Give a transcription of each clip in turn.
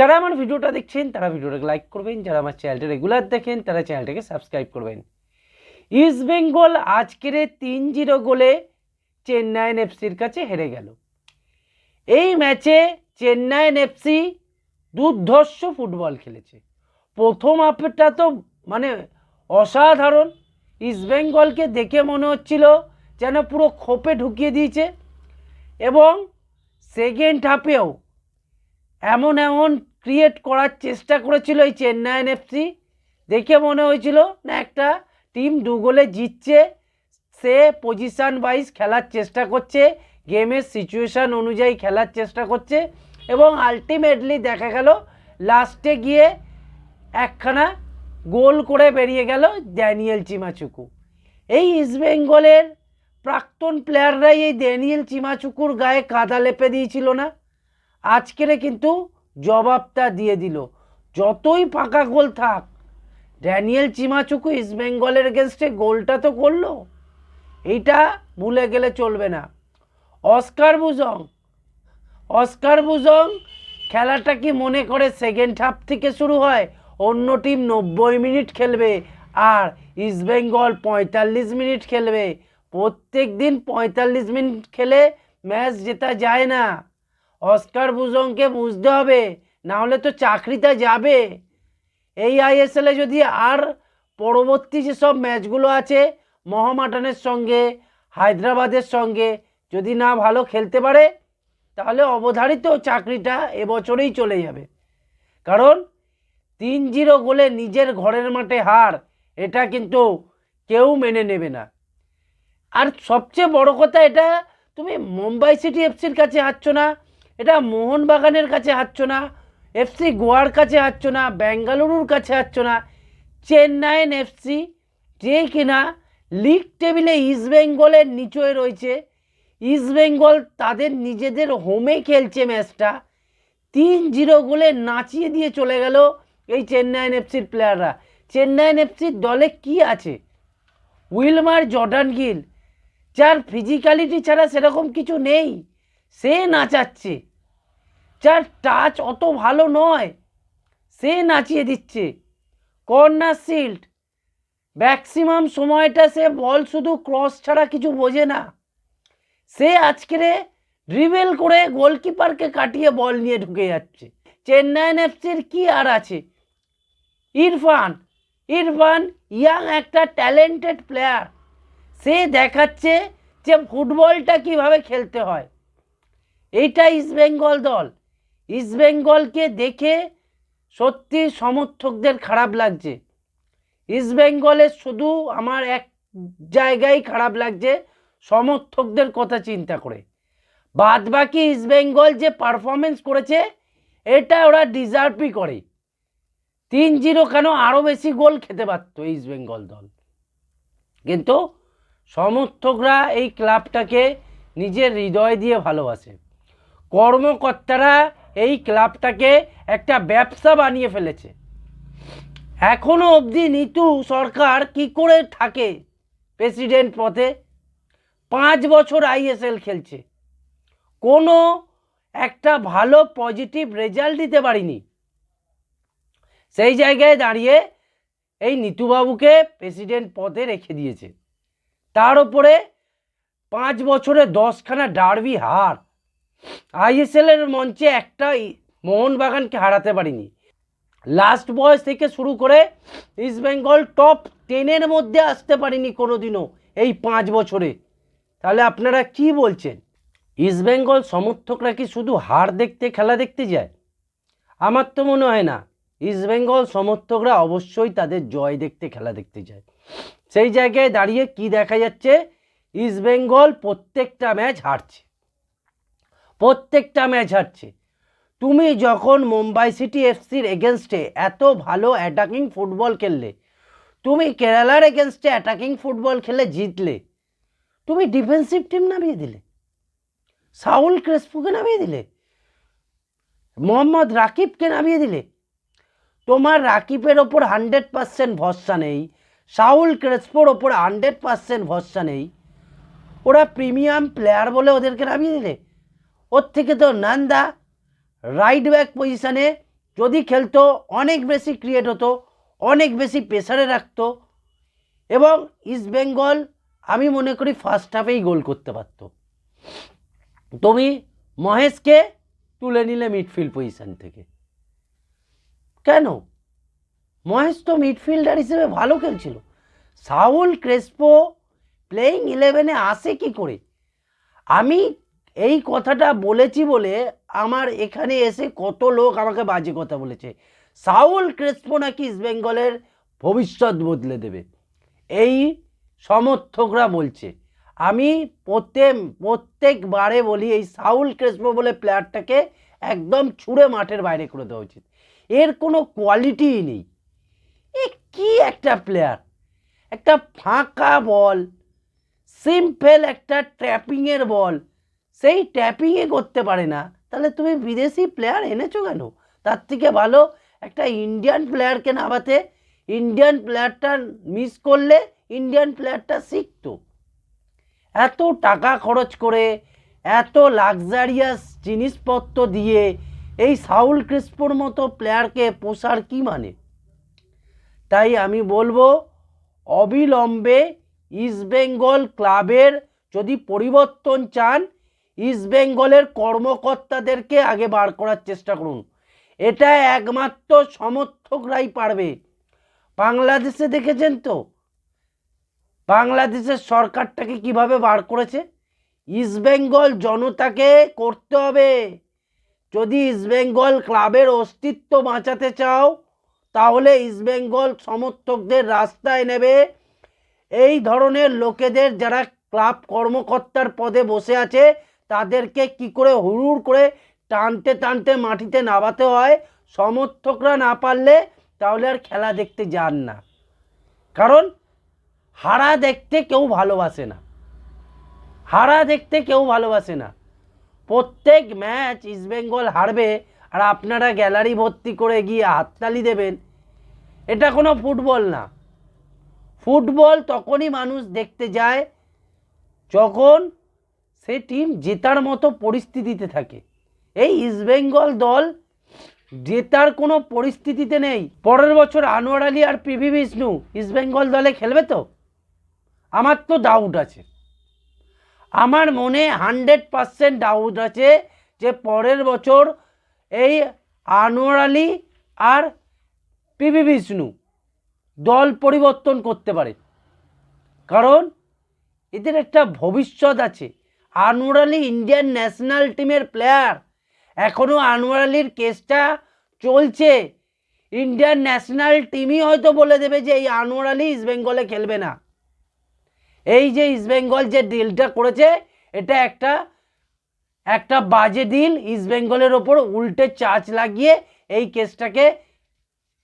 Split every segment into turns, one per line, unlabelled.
যারা আমার ভিডিওটা দেখছেন, তারা ভিডিওটাকে লাইক করবেন। যারা আমার চ্যানেলটা রেগুলার দেখেন, তারা চ্যানেলটাকে সাবস্ক্রাইব করবেন। ইস্ট বেঙ্গল আজকের তিন জিরো গোলে চেন্নাইন এফসির কাছে হেরে গেল। এই ম্যাচে চেন্নাইন এফসি দুর্ধর্ষ ফুটবল খেলেছে। প্রথম হাফটা তো মানে অসাধারণ। ইস্টবেঙ্গলকে দেখে মনে হচ্ছিল যেন পুরো খোপে ঢুকিয়ে দিয়েছে। এবং সেকেন্ড হাফেও এমন এমন ক্রিয়েট করার চেষ্টা করেছিল এই চেন্নাইন এফসি দেখে মনে হয়েছিল, না, একটা টিম দু গোলে জিতছে, সে পজিশান ওয়াইজ খেলার চেষ্টা করছে গেমের সিচুয়েশান অনুযায়ী খেলার চেষ্টা করছে এবং আলটিমেটলি দেখা গেল লাস্টে গিয়ে একখানা গোল করে বেরিয়ে গেল ড্যানিয়েল চিমাচুকু। এই ইস্টবেঙ্গলের প্রাক্তন প্লেয়াররাই এই ড্যানিয়েল চিমাচুকুর গায়ে কাদা লেপে দিয়েছিল না। আজকেরে কিন্তু জবাবটা দিয়ে দিল। যতই পাকা গোল থাক, ড্যানিয়েল চিমাচুকু ইস্টবেঙ্গলের এগেনস্টে গোলটা তো করল। এইটা ভুলে গেলে চলবে না। অস্কার বুজং অস্কার বুজং, খেলাটা কি মনে করে সেকেন্ড হাফ থেকে শুরু হয়? অন্য টিম নব্বই মিনিট খেলবে আর ইস্টবেঙ্গল পঁয়তাল্লিশ মিনিট খেলবে। প্রত্যেক দিন পঁয়তাল্লিশ মিনিট খেলে ম্যাচ জেতা যায় না। অস্কার বুজংকে বুঝতে হবে না হলে তো চাকরিটা যাবে। এই আইএসএলে যদি আর পরবর্তী যেসব ম্যাচগুলো আছে, মহামাটানের সঙ্গে, হায়দ্রাবাদের সঙ্গে যদি না ভালো খেলতে পারে, তাহলে অবধারিত চাকরিটা এবছরেই চলে যাবে। কারণ তিন জিরো গোলে নিজের ঘরের মাঠে হার, এটা কিন্তু কেউ মেনে নেবে না। আর সবচেয়ে বড় কথা এটা, তুমি মুম্বাই সিটি এফসির কাছে হারছ না এটা মোহনবাগানের কাছে হারছ না এফসি গোয়ার কাছে হারছ না, বেঙ্গালুরুর কাছে হারছ না চেন্নাইন এফসি যে কিনা লিগ টেবিলে ইস্টবেঙ্গলের নিচয়ে রয়েছে। ইস্টবেঙ্গল তাদের নিজেদের হোমে খেলছে ম্যাচটা তিন জিরো গোলে নাচিয়ে দিয়ে চলে গেল এই চেন্নাইন এফসির প্লেয়াররা চেন্নাইন এফসির দলে কি আছে? উইলমার জর্ডান গিল, যার ফিজিক্যালিটি ছাড়া সেরকম কিছু নেই। সে নাচাচ্ছে। যার টাচ অত ভালো নয়, সে নাচিয়ে দিচ্ছে। কর্নার শিল্ড ম্যাক্সিমাম সময়টা সে বল শুধু ক্রস ছাড়া কিছু বোঝে না। সে আজকেরে ড্রিবেল করে গোলকিপারকে কাটিয়ে বল নিয়ে ঢুকে যাচ্ছে। চেন্নাইন এফসির কি আর আছে? ইরফান ইরফান ইয়াং একটা ট্যালেন্টেড প্লেয়ার সে দেখাচ্ছে যে ফুটবলটা কীভাবে খেলতে হয়। এইটা ইস্টবেঙ্গল দল। ইস্টবেঙ্গলকে দেখে সত্যি সমর্থকদের খারাপ লাগছে। ইস্টবেঙ্গলের শুধু আমার এক জায়গায় খারাপ লাগছে, সমর্থকদের কথা চিন্তা করে। বাদ বাকি ইস্টবেঙ্গল যে পারফরমেন্স করেছে, এটা ওরা ডিজার্ভই করে। তিন জিরো কেন আরও বেশি গোল খেতে পারত ইস্টবেঙ্গল দল? কিন্তু সমর্থকরা এই ক্লাবটাকে নিজের হৃদয় দিয়ে ভালোবাসে। কর্মকর্তারা এই ক্লাবটাকে একটা ব্যবসা বানিয়ে ফেলেছে। এখনও অবধি নিতু সরকার কি করে থাকে প্রেসিডেন্ট পথে পাঁচ বছর আইএসএল খেলছে। কোনো একটা ভালো পজিটিভ রেজাল্ট দিতে পারিনি। সেই জায়গায় দাঁড়িয়ে এই নিতুবাবুকে প্রেসিডেন্ট পদে রেখে দিয়েছে। তার উপরে পাঁচ বছরে দশখানা ডার্বি হার। আইএসএলের মঞ্চে একটা মোহনবাগানকে হারাতে পারিনি। লাস্ট বয়স থেকে শুরু করে ইস্টবেঙ্গল টপ টেনের মধ্যে আসতে পারিনি কোনো দিনও এই পাঁচ বছরে। তাহলে আপনারা কি বলছেন? ইস্টবেঙ্গল সমর্থকরা কি শুধু হার দেখতে, খেলা দেখতে যায়? আমার তো মনে হয় না। ইস্টবেঙ্গল সমর্থকরা অবশ্যই তাদের জয় দেখতে, খেলা দেখতে যায়। সেই জায়গায় দাঁড়িয়ে কি দেখা যাচ্ছে? ইস্টবেঙ্গল প্রত্যেকটা ম্যাচ হারছে। প্রত্যেকটা ম্যাচ হারছে। তুমি যখন মুম্বাই সিটি এফসির এগেনস্টে এত ভালো অ্যাটাকিং ফুটবল খেললে, তুমি কেরালার এগেনস্টে অ্যাটাকিং ফুটবল খেলে জিতলে, তুমি ডিফেন্সিভ টিম নামিয়ে দিলে, সাউল ক্রেসপুকে নামিয়ে দিলে, মোহাম্মদ রাকিবকে নামিয়ে দিলে, তোমার রাকিবের ওপর হান্ড্রেড পার্সেন্ট ভরসা নেই, সাউল ক্রেসপোর ওপর হান্ড্রেড পার্সেন্ট ভরসা নেই, ওরা প্রিমিয়াম প্লেয়ার বলে ওদেরকে নামিয়ে দিলে ওর থেকে তো নান্দা রাইট ব্যাক পজিশানে যদি খেলতো, অনেক বেশি ক্রিয়েট হতো, অনেক বেশি প্রেসারে রাখতো এবং ইস্টবেঙ্গল আমি মনে করি ফার্স্ট হাফেই গোল করতে পারতো। তুমি মহেশকে তুলে নিলে মিডফিল্ড পজিশান থেকে। কেন? মহেশ তো মিডফিল্ডার হিসেবে ভালো খেলছিল। সাউল ক্রেসপো প্লেয়িং ইলেভেনে আসে কি করে? আমি এই কথাটা বলেছি বলে আমার এখানে এসে কত লোক আমাকে বাজে কথা বলেছে। সাউল ক্রেসপো নাকি ইস্টবেঙ্গলের ভবিষ্যৎ বদলে দেবে। এই সমর্থকরা বলছে। আমি প্রত্যেক, প্রত্যেকবারে বলি এই সাউল ক্রেসপো বলে প্লেয়ারটাকে একদম ছুঁড়ে মাঠের বাইরে করে দেওয়া উচিত। এর কোনো কোয়ালিটিই নেই। এ কি একটা প্লেয়ার? একটা ফাঁকা বল, সিম্পল একটা ট্র্যাপিংয়ের বল সেই ট্যাপিংয়ে করতে পারে না। তাহলে তুমি বিদেশি প্লেয়ার এনেছো কেন? তার থেকে ভালো একটা ইন্ডিয়ান প্লেয়ারকে নামাতে ইন্ডিয়ান প্লেয়ারটা মিস করলে ইন্ডিয়ান প্লেয়ারটা শিখতো। এত টাকা খরচ করে, এত লাক্সারিয়াস জিনিসপত্র দিয়ে এই সাউল ক্রিস্পোর মতো প্লেয়ারকে পোষার কি মানে? তাই আমি বলব, অবিলম্বে ইস্টবেঙ্গল ক্লাবের যদি পরিবর্তন চান ইস্টবেঙ্গলের কর্মকর্তাদেরকে আগে বার করার চেষ্টা করুন। এটা একমাত্র সমর্থকরাই পারবে। বাংলাদেশে দেখেছেন তো? বাংলাদেশের সরকারটাকে কীভাবে বার করেছে? ইস্টবেঙ্গল জনতাকে করতে হবে। যদি ইস্টবেঙ্গল ক্লাবের অস্তিত্ব বাঁচাতে চাও, তাহলে ইস্টবেঙ্গল সমর্থকদের রাস্তায় নেবে। এই ধরনের লোকেদের যারা ক্লাব কর্মকর্তার পদে বসে আছে তাদেরকে কি করে হুড়ুর করে টানতে টানতে মাটিতে নামাতে হয়? সমর্থকরা না পারলে তাহলে আর খেলা দেখতে যান না। কারণ হারা দেখতে কেউ ভালোবাসে না। হারা দেখতে কেউ ভালোবাসে না। প্রত্যেক ম্যাচ ইস্টবেঙ্গল হারবে আর আপনারা গ্যালারি ভর্তি করে গিয়ে হাততালি দেবেন। এটা কোনো ফুটবল না। ফুটবল তখনই মানুষ দেখতে যায় যখন সে টিম জেতার মতো পরিস্থিতিতে থাকে। এই ইস্টবেঙ্গল দল জেতার কোনো পরিস্থিতিতে নেই। পরের বছর আনোয়ার আলী আর পিভি বিষ্ণু ইস্টবেঙ্গল দলে খেলবে তো? আমার তো ডাউট আছে। আমার মনে হান্ড্রেড পারসেন্ট ডাউট আছে যে পরের বছর এই আনোয়ার আলী আর পিভি বিষ্ণু দল পরিবর্তন করতে পারে। কারণ এদের একটা ভবিষ্যৎ আছে। আনোয়ার আলী ইন্ডিয়ান ন্যাশনাল টিমের প্লেয়ার। এখনও আনোয়ার আলীর কেসটা চলছে। ইন্ডিয়ান ন্যাশনাল টিমই হয়তো বলে দেবে যে এই আনোয়ার আলী ইস্টবেঙ্গলে খেলবে না। এই যে ইস্টবেঙ্গল যে ডিলটা করেছে, এটা একটা একটা বাজে ডিল। ইস্টবেঙ্গলের ওপর উল্টে চার্জ লাগিয়ে এই কেসটাকে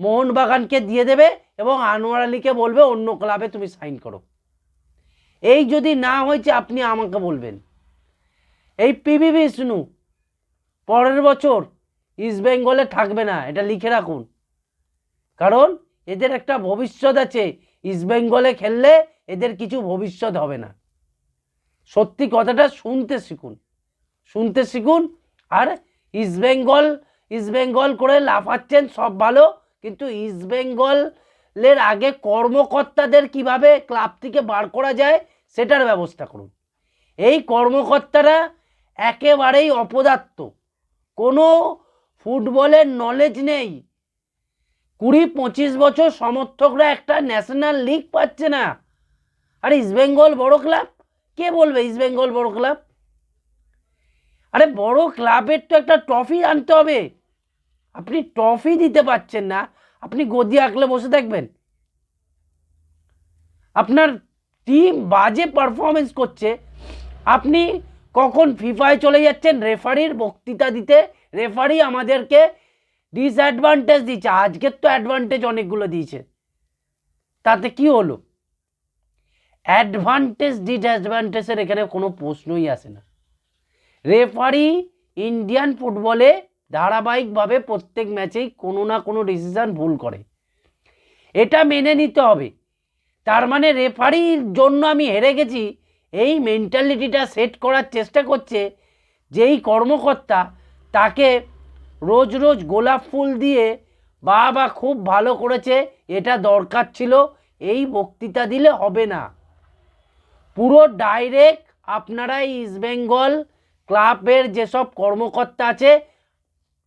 মোহনবাগানকে দিয়ে দেবে এবং আনোয়ার আলীকে বলবে অন্য ক্লাবে তুমি সাইন করো। এই যদি না হয়েছে, আপনি আমাকে বলবেন। এই পিবি বিষ্ণু পরের বছর ইস্টবেঙ্গলে থাকবে না, এটা লিখে রাখুন। কারণ এদের একটা ভবিষ্যৎ আছে ইস্টবেঙ্গলে খেললে এদের কিছু ভবিষ্যৎ হবে না। সত্যি কথাটা শুনতে শিখুন শুনতে শিখুন। আর ইস্টবেঙ্গল ইস্টবেঙ্গল করে লাফাচ্ছেন সব ভালো, কিন্তু ইস্টবেঙ্গলের আগে কর্মকর্তাদের কীভাবে ক্লাব থেকে বার করা যায়, সেটার ব্যবস্থা করুন। এই কর্মকর্তারা একেবারেই অপদার্থ। কোনো ফুটবলের নলেজ নেই। কুড়ি পঁচিশ বছর সমর্থকরা একটা ন্যাশনাল লিগ পাচ্ছে না। আর ইস্টবেঙ্গল বড় ক্লাব কে বলবে ইস্টবেঙ্গল বড় ক্লাব আরে বড় ক্লাবের তো একটা ট্রফি আনতে হবে। আপনি ট্রফি দিতে পারছেন না। আপনি গদি আঁকলে বসে থাকবেন। আপনার টিম বাজে পারফরমেন্স করছে। আপনি কখন ফিফায় চলে যাচ্ছেন? রেফারির বক্তৃতা দিতে। রেফারি আমাদেরকে ডিসঅ্যাডভান্টেজ দিচ্ছে। আজকের তো অ্যাডভান্টেজ অনেকগুলো দিয়েছে। তাতে কি হলো? অ্যাডভান্টেজ ডিসঅ্যাডভান্টেজের এখানে কোনো প্রশ্নই আসে না। রেফারি ইন্ডিয়ান ফুটবলে ধারাবাহিকভাবে প্রত্যেক ম্যাচেই কোনো না কোনো ডিসিশন ভুল করে। এটা মেনে নিতে হবে। তার মানে রেফারির জন্য আমি হেরে গেছি। এই মেন্টালিটিটা সেট করার চেষ্টা করছে যেই কর্মকর্তা তাকে রোজ রোজ গোলাপ ফুল দিয়ে বাবা খুব ভালো করেছে, এটা দরকার ছিল, এই বক্তৃতা দিলে হবে না। পুরো ডাইরেক্ট আপনারা ইস্ট বেঙ্গল ক্লাবের যেসব কর্মকর্তা আছে,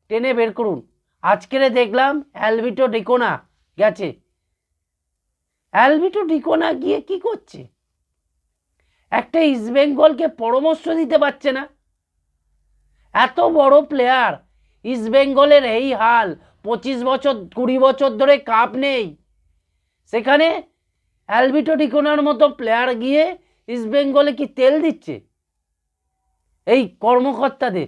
টেনে বের করুন। আজকেরে দেখলাম অ্যালভিটো ডিকোনা গেছে। অ্যালভিটো ডিকোনা গিয়ে কি করছে? একটা ইস্ট বেঙ্গলকে পরামর্শ দিতে পারছে না। এত বড় প্লেয়ার ইস্ট বেঙ্গলের এই হাল, পঁচিশ বছর, কুড়ি বছর ধরে কাপ নেই। সেখানে অ্যালবিটো ডিকোনার মতো প্লেয়ার গিয়ে ইস্ট বেঙ্গলে কি তেল দিচ্ছে? এই কর্মকর্তাদের।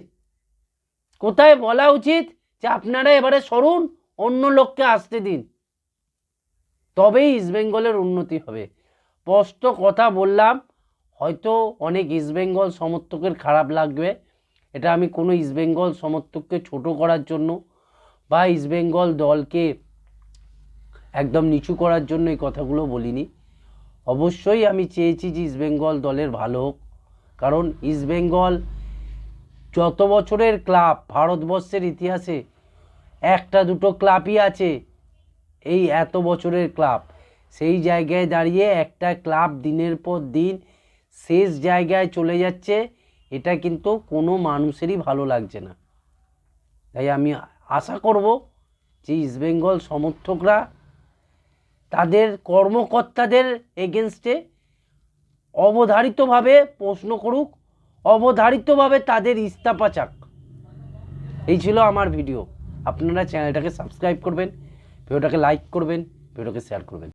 কোথায় বলা উচিত যে আপনারা এবারে সরুন, অন্য লোককে আসতে দিন। তবেই ইস্ট বেঙ্গলের উন্নতি হবে। স্পষ্ট কথা বললাম হয়তো অনেক ইস্ট বেঙ্গল সমর্থকের খারাপ লাগবে। এটা আমি কোনো ইস্ট বেঙ্গল সমর্থককে ছোট করার জন্য বা ইস্ট বেঙ্গল দলকে একদম নিচু করার জন্য এই কথাগুলো বলিনি। অবশ্যই আমি চেয়েছি যে ইস্ট বেঙ্গল দলের ভালো হোক। কারণ ইস্ট বেঙ্গল যত বছরের ক্লাব ভারতবর্ষের ইতিহাসে একটা দুটো ক্লাবই আছে, এই এত বছরের ক্লাব। সেই জায়গায় দাঁড়িয়ে একটা ক্লাব দিনের পর দিন শেষ জায়গায় চলে যাচ্ছে, এটা কিন্তু কোনো মানুষেরই ভালো লাগছে না। তাই আমি আশা করব যে ইস্টবেঙ্গল সমর্থকরা তাদের কর্মকর্তাদের এগেনস্টে অবধারিতভাবে প্রশ্ন করুক, অবধারিতভাবে তাদের ইস্তফা চাক। এই ছিল আমার ভিডিও আপনারা চ্যানেলটাকে সাবস্ক্রাইব করবেন ভিডিওটাকে লাইক করবেন ভিডিওকে শেয়ার করবেন।